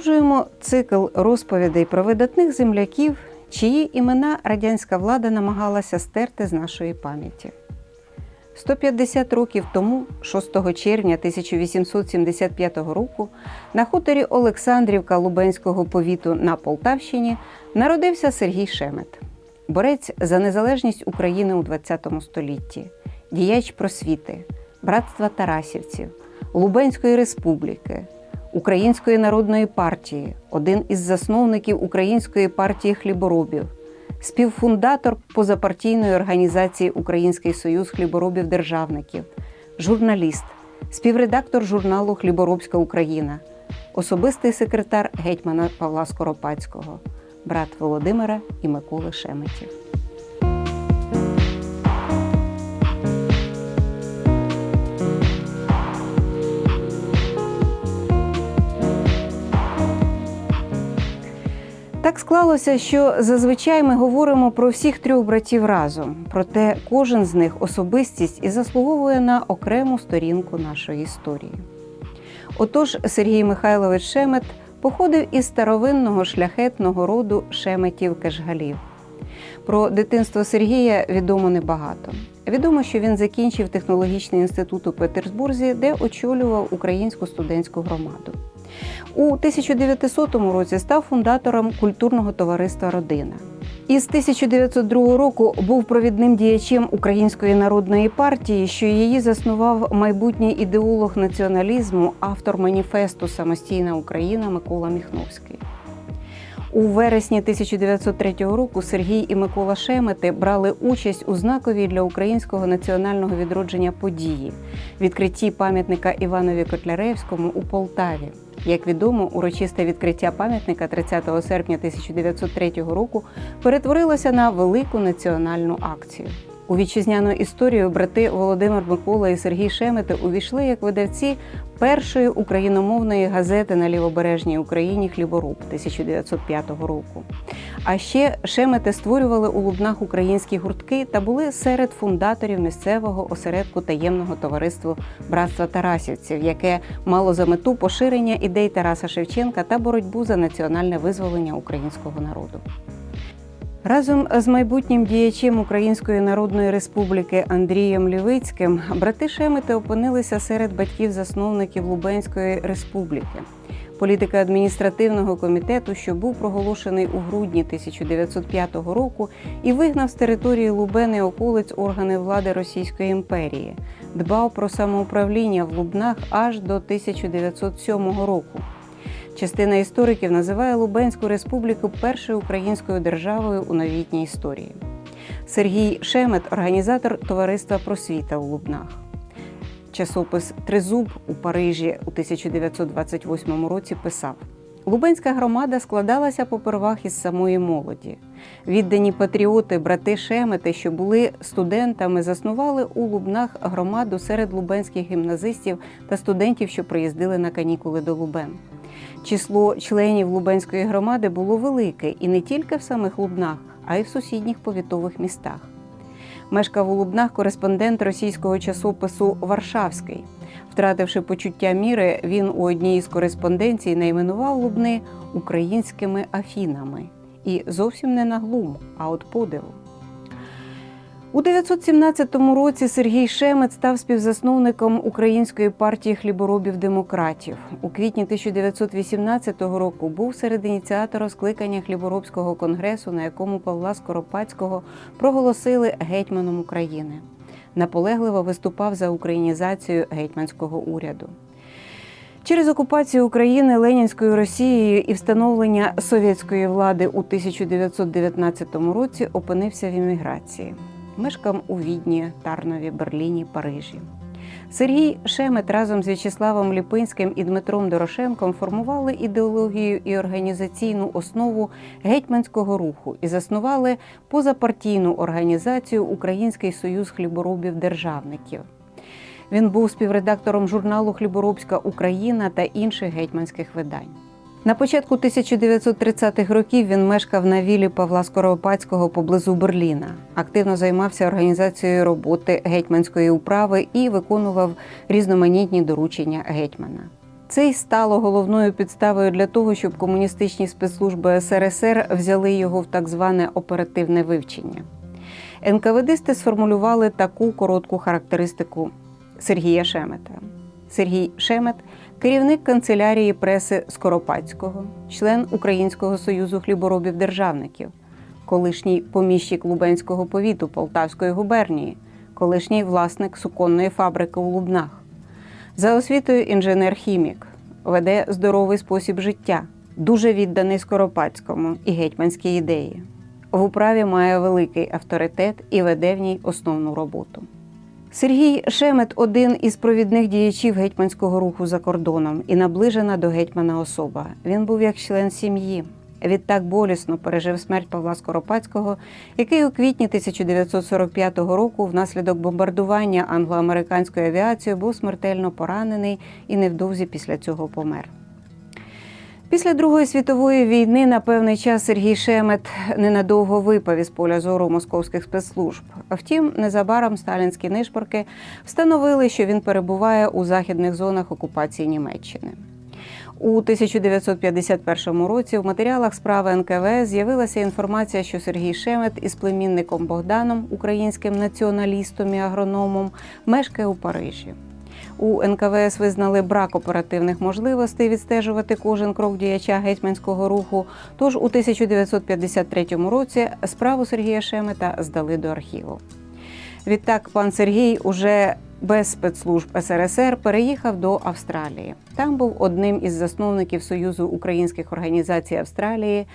Продовжуємо цикл розповідей про видатних земляків, чиї імена радянська влада намагалася стерти з нашої пам'яті. 150 років тому, 6 червня 1875 року, на хуторі Олександрівка Лубенського повіту на Полтавщині народився Сергій Шемет, борець за незалежність України у ХХ столітті, діяч просвіти, братства Тарасівців, Лубенської республіки, Української народної партії, один із засновників Української партії хліборобів, співфундатор позапартійної організації Український союз хліборобів-державників, журналіст, співредактор журналу Хліборобська Україна, особистий секретар гетьмана Павла Скоропадського, брат Володимира і Миколи Шеметів. Так склалося, що зазвичай ми говоримо про всіх трьох братів разом, проте кожен з них особистість і заслуговує на окрему сторінку нашої історії. Отож, Сергій Михайлович Шемет походив із старовинного шляхетного роду Шеметів Кешгалів. Про дитинство Сергія відомо небагато. Відомо, що він закінчив технологічний інститут у Петербурзі, де очолював українську студентську громаду. У 1900 році став фундатором культурного товариства Родина. Із 1902 року був провідним діячем Української народної партії, що її заснував майбутній ідеолог націоналізму, автор маніфесту Самостійна Україна Микола Міхновський. У вересні 1903 року Сергій і Микола Шемети брали участь у знаковій для українського національного відродження події відкритті пам'ятника Іванові Котляревському у Полтаві. Як відомо, урочисте відкриття пам'ятника 30 серпня 1903 року перетворилося на велику національну акцію. У вітчизняну історію брати Володимир Микола і Сергій Шемети увійшли як видавці першої україномовної газети на лівобережній Україні Хліборуб 1905 року. А ще Шемети створювали у Лубнах українські гуртки та були серед фундаторів місцевого осередку таємного товариства братства Тарасівців, яке мало за мету поширення ідей Тараса Шевченка та боротьбу за національне визволення українського народу. Разом з майбутнім діячем Української Народної Республіки Андрієм Лівицьким брати Шемети опинилися серед батьків-засновників Лубенської республіки. Політика адміністративного комітету, що був проголошений у грудні 1905 року, і вигнав з території Лубени околиць органи влади Російської імперії, дбав про самоуправління в Лубнах аж до 1907 року. Частина істориків називає Лубенську республіку першою українською державою у новітній історії. Сергій Шемет організатор товариства просвіта у Лубнах. Часопис Тризуб у Парижі у 1928 році писав: Лубенська громада складалася попервах із самої молоді. Віддані патріоти, брати Шемети, що були студентами, заснували у Лубнах громаду серед лубенських гімназистів та студентів, що приїздили на канікули до Лубен. Число членів Лубенської громади було велике і не тільки в самих Лубнах, а й в сусідніх повітових містах. Мешкав у Лубнах кореспондент російського часопису Варшавський. Втративши почуття міри, він у одній із кореспонденцій найменував Лубни українськими Афінами. І зовсім не на глум, а от подиву. У 917 році Сергій Шемет став співзасновником Української партії хліборобів-демократів. У квітні 1918 року був серед ініціаторів скликання хліборобського конгресу, на якому Павла Скоропадського проголосили гетьманом України. Наполегливо виступав за українізацію гетьманського уряду. Через окупацію України Ленінською Росією і встановлення совєтської влади у 1919 році опинився в еміграції. Мешкав у Відні, Тарнові, Берліні, Парижі. Сергій Шемет разом з В'ячеславом Ліпинським і Дмитром Дорошенком формували ідеологію і організаційну основу гетьманського руху і заснували позапартійну організацію Український союз хліборобів-державників. Він був співредактором журналу Хліборобська Україна та інших гетьманських видань. На початку 1930-х років він мешкав на вілі Павла Скоропадського поблизу Берліна. Активно займався організацією роботи гетьманської управи і виконував різноманітні доручення гетьмана. Це й стало головною підставою для того, щоб комуністичні спецслужби СРСР взяли його в так зване оперативне вивчення. НКВДисти сформулювали таку коротку характеристику Сергія Шемета. Сергій Шемет керівник канцелярії преси Скоропадського, член Українського союзу хліборобів-державників, колишній поміщик Лубенського повіту Полтавської губернії, колишній власник суконної фабрики у Лубнах. За освітою інженер-хімік, веде здоровий спосіб життя, дуже відданий Скоропадському і гетьманській ідеї. В управі має великий авторитет і веде в ній основну роботу. Сергій Шемет один із провідних діячів гетьманського руху за кордоном і наближена до гетьмана особа. Він був як член сім'ї. Відтак болісно пережив смерть Павла Скоропадського, який у квітні 1945 року внаслідок бомбардування англо-американською авіацією був смертельно поранений і невдовзі після цього помер. Після Другої світової війни на певний час Сергій Шемет ненадовго випав із поля зору московських спецслужб. Втім, незабаром сталінські нишпорки встановили, що він перебуває у західних зонах окупації Німеччини. У 1951 році в матеріалах справи НКВС з'явилася інформація, що Сергій Шемет із племінником Богданом, українським націоналістом і агрономом, мешкає у Парижі. У НКВС визнали брак оперативних можливостей відстежувати кожен крок діяча гетьманського руху. Тож у 1953 році справу Сергія Шемета здали до архіву. Відтак пан Сергій уже без спецслужб СРСР переїхав до Австралії. Там був одним із засновників Союзу українських організацій Австралії,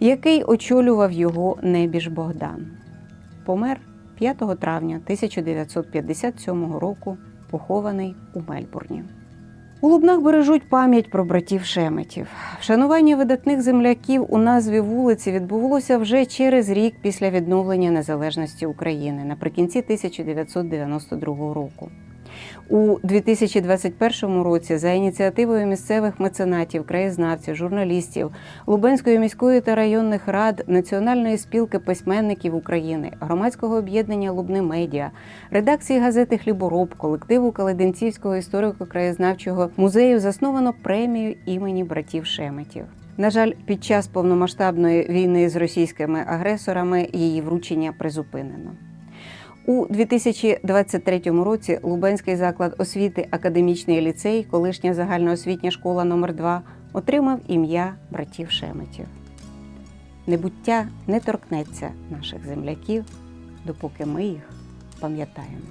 який очолював його небіж Богдан. Помер 5 травня 1957 року, похований у Мельбурні. У Лубнах бережуть пам'ять про братів Шеметів. Вшанування видатних земляків у назві вулиці відбувалося вже через рік після відновлення незалежності України наприкінці 1992 року. У 2021 році за ініціативою місцевих меценатів, краєзнавців, журналістів, Лубенської міської та районних рад, Національної спілки письменників України, громадського об'єднання Лубни Медіа, редакції газети Хлібороб, колективу Каледенцівського історико-краєзнавчого музею засновано премію імені братів Шеметів. На жаль, під час повномасштабної війни з російськими агресорами її вручення призупинено. У 2023 році Лубенський заклад освіти Академічний ліцей, колишня загальноосвітня школа номер 2 отримав ім'я братів Шеметів. Небуття не торкнеться наших земляків, допоки ми їх пам'ятаємо.